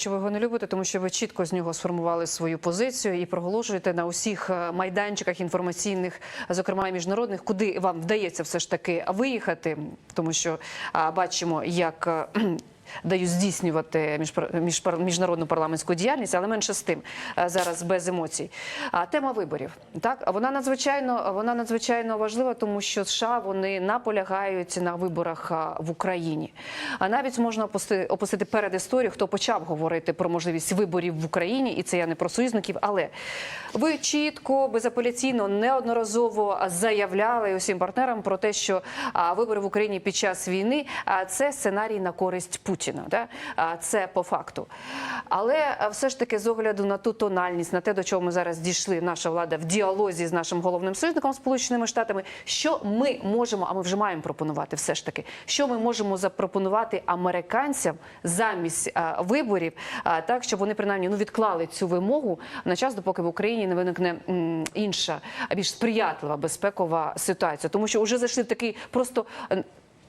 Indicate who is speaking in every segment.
Speaker 1: Що ви його не любите, тому що ви чітко з нього сформували свою позицію і проголошуєте на усіх е, майданчиках інформаційних, зокрема і міжнародних, куди вам вдається все ж таки виїхати, тому що бачимо, як. Е, Дають здійснювати міжнародну парламентську діяльність, але менше з тим е, зараз без емоцій. А тема виборів так вона надзвичайно вона надзвичайно важлива, тому що США вони наполягають на виборах в Україні. А навіть можна опусти, опустити перед історію, хто почав говорити про можливість виборів в Україні, і це я не про союзників. Але ви чітко, безапеляційно, неодноразово заявляли усім партнерам про те, що вибори в Україні під час війни це сценарій на користь Путіна. Да? А, це по факту. Але все ж таки, з огляду на ту тональність, на те, до чого ми зараз дійшли, наша влада в діалозі з нашим головним союзником Сполученими Штатами, що ми можемо, а ми вже маємо пропонувати, все ж таки, що ми можемо запропонувати американцям замість а, виборів, а, так щоб вони принаймні ну відклали цю вимогу на час, допоки в Україні не виникне м, інша, більш сприятлива безпекова ситуація, тому що вже зайшли в такий просто.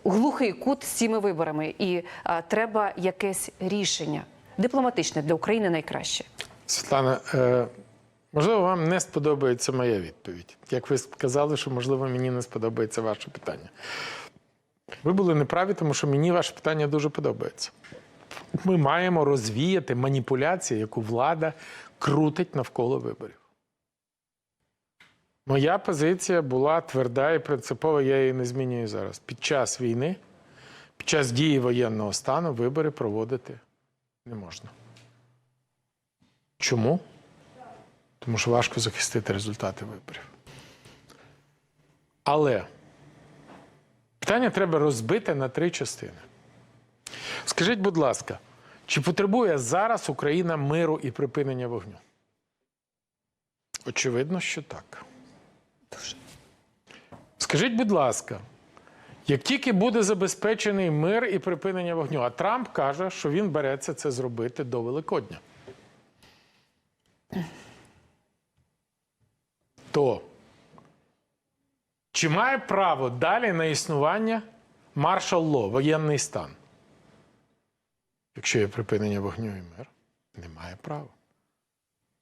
Speaker 1: Глухий кут з цими виборами, і а, треба якесь рішення дипломатичне для України найкраще.
Speaker 2: Світлана, е, можливо, вам не сподобається моя відповідь. Як ви сказали, що можливо мені не сподобається ваше питання. Ви були неправі, тому що мені ваше питання дуже подобається. Ми маємо розвіяти маніпуляцію, яку влада крутить навколо виборів. Моя позиція була тверда і принципова, я її не змінюю зараз. Під час війни, під час дії воєнного стану вибори проводити не можна. Чому? Тому що важко захистити результати виборів. Але питання треба розбити на три частини. Скажіть, будь ласка, чи потребує зараз Україна миру і припинення вогню? Очевидно, що так. Скажіть, будь ласка, як тільки буде забезпечений мир і припинення вогню, а Трамп каже, що він береться це зробити до Великодня. то чи має право далі на існування маршал ло, воєнний стан? Якщо є припинення вогню і мир, немає права.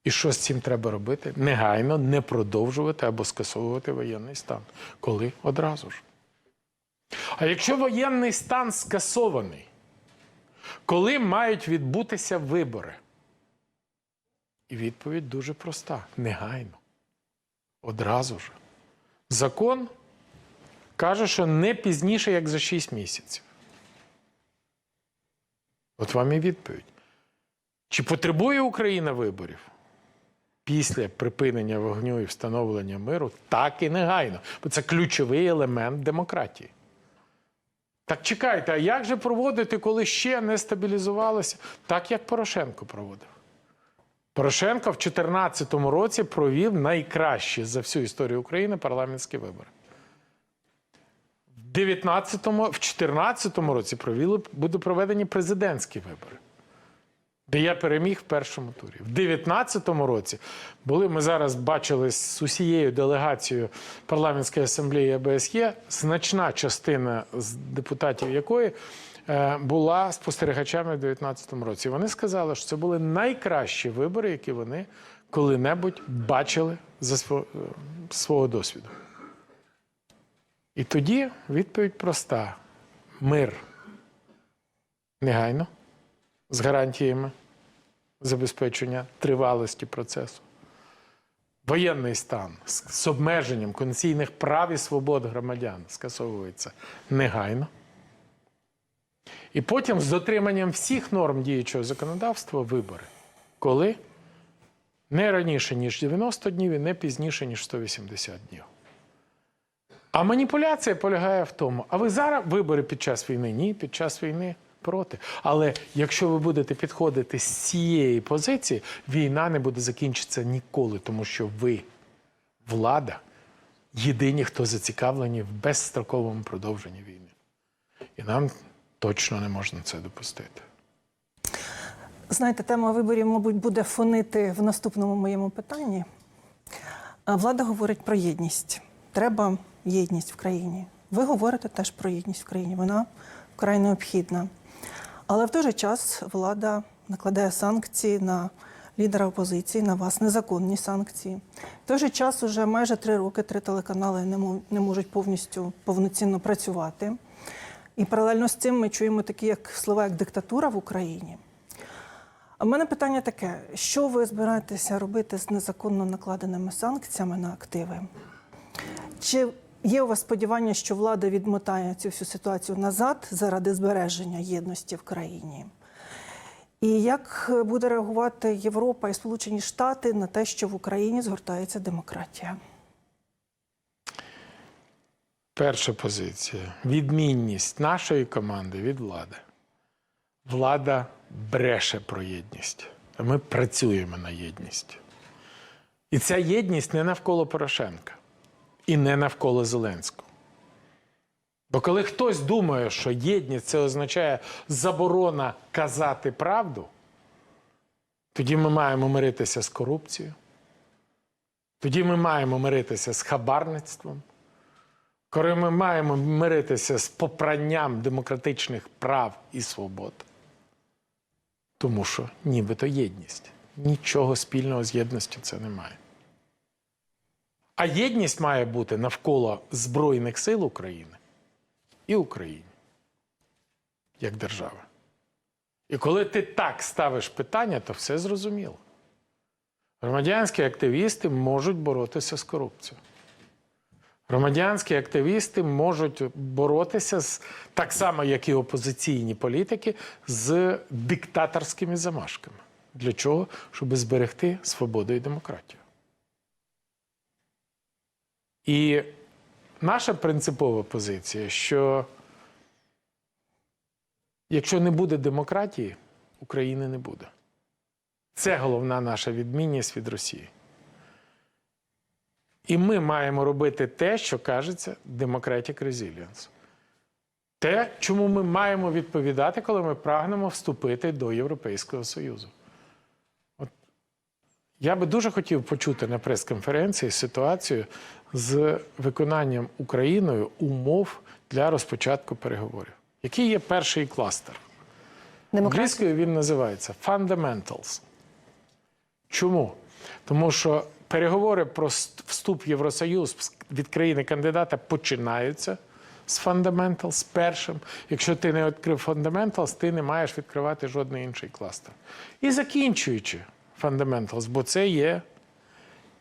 Speaker 2: І що з цим треба робити? Негайно не продовжувати або скасовувати воєнний стан. Коли? Одразу ж. А якщо воєнний стан скасований, коли мають відбутися вибори? І відповідь дуже проста: негайно. Одразу ж. Закон каже, що не пізніше, як за 6 місяців. От вам і відповідь. Чи потребує Україна виборів після припинення вогню і встановлення миру? Так і негайно. Бо це ключовий елемент демократії. Так чекайте, а як же проводити, коли ще не стабілізувалося? Так, як Порошенко проводив. Порошенко в 2014 році провів найкращі за всю історію України парламентські вибори. В 2014 році провели, будуть проведені президентські вибори, де я переміг в першому турі. В 2019 році були, ми зараз бачили з усією делегацією парламентської асамблеї АБСЄ, значна частина з депутатів якої е, була спостерігачами в 2019 році. Вони сказали, що це були найкращі вибори, які вони коли-небудь бачили за е, свого досвіду. І тоді відповідь проста: мир негайно, з гарантіями забезпечення тривалості процесу. Воєнний стан з обмеженням конституційних прав і свобод громадян скасовується негайно. І потім з дотриманням всіх норм діючого законодавства вибори. Коли? Не раніше, ніж 90 днів і не пізніше, ніж 180 днів. А маніпуляція полягає в тому, а ви зараз вибори під час війни? Ні, під час війни проти. Але якщо ви будете підходити з цієї позиції, війна не буде закінчитися ніколи, тому що ви, влада, єдині, хто зацікавлені в безстроковому продовженні війни. І нам точно не можна це допустити.
Speaker 3: Знаєте, тема виборів, мабуть, буде фонити в наступному моєму питанні. Влада говорить про єдність. Треба єдність в країні. Ви говорите теж про єдність в країні. Вона вкрай необхідна. Але в той же час влада накладає санкції на лідера опозиції, на вас незаконні санкції. В той же час уже майже три роки три телеканали не, можуть повністю повноцінно працювати. І паралельно з цим ми чуємо такі як слова, як диктатура в Україні. А в мене питання таке: що ви збираєтеся робити з незаконно накладеними санкціями на активи? Чи є у вас сподівання, що влада відмотає цю всю ситуацію назад заради збереження єдності в країні? І як буде реагувати Європа і Сполучені Штати на те, що в Україні згортається демократія?
Speaker 2: Перша позиція відмінність нашої команди від влади. Влада бреше про єдність, ми працюємо на єдність. І ця єдність не навколо Порошенка і не навколо Зеленського. Бо коли хтось думає, що єдність це означає заборона казати правду, тоді ми маємо миритися з корупцією, тоді ми маємо миритися з хабарництвом, коли ми маємо миритися з попранням демократичних прав і свобод. Тому що нібито єдність. Нічого спільного з єдністю це немає. А єдність має бути навколо Збройних сил України і України як держави. І коли ти так ставиш питання, то все зрозуміло. Громадянські активісти можуть боротися з корупцією. Громадянські активісти можуть боротися з так само, як і опозиційні політики, з диктаторськими замашками. Для чого? Щоб зберегти свободу і демократію. І наша принципова позиція, що якщо не буде демократії, України не буде. Це головна наша відмінність від Росії. І ми маємо робити те, що кажеться Democratic Resilience. Те, чому ми маємо відповідати, коли ми прагнемо вступити до Європейського Союзу. Я би дуже хотів почути на прес-конференції ситуацію з виконанням Україною умов для розпочатку переговорів. Який є перший кластер? Англійською він називається Fundamentals. Чому? Тому що переговори про вступ в Євросоюз від країни-кандидата починаються з Fundamentals першим. Якщо ти не відкрив Fundamentals, ти не маєш відкривати жодний інший кластер. І закінчуючи Fundamentals, бо це є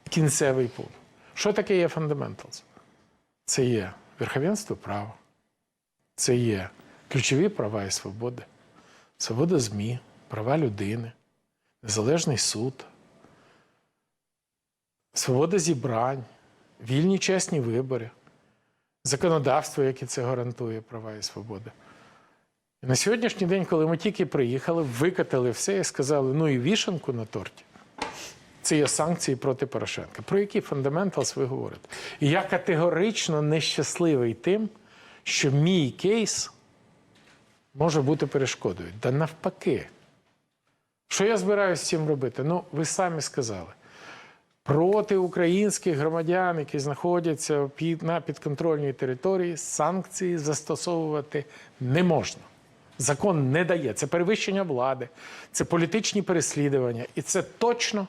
Speaker 2: кінцевий пункт. Що таке є Fundamentals? Це є верховенство права, це є ключові права і свободи, свобода ЗМІ, права людини, незалежний суд, свобода зібрань, вільні чесні вибори, законодавство, яке це гарантує права і свободи. На сьогоднішній день, коли ми тільки приїхали, викатали все і сказали, ну і вішанку на торті. Це є санкції проти Порошенка. Про які фундаменталс ви говорите? І я категорично нещасливий тим, що мій кейс може бути перешкодою. Та навпаки. Що я збираюся з цим робити? Ну, ви самі сказали. Проти українських громадян, які знаходяться під, на підконтрольній території, санкції застосовувати не можна. Закон не дає. Це перевищення влади, це політичні переслідування, і це точно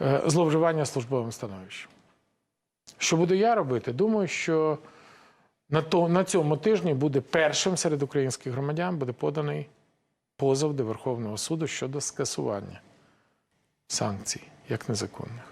Speaker 2: е, зловживання службовим становищем. Що буду я робити? Думаю, що на, то, на цьому тижні буде першим серед українських громадян буде поданий позов до Верховного суду щодо скасування санкцій як незаконних.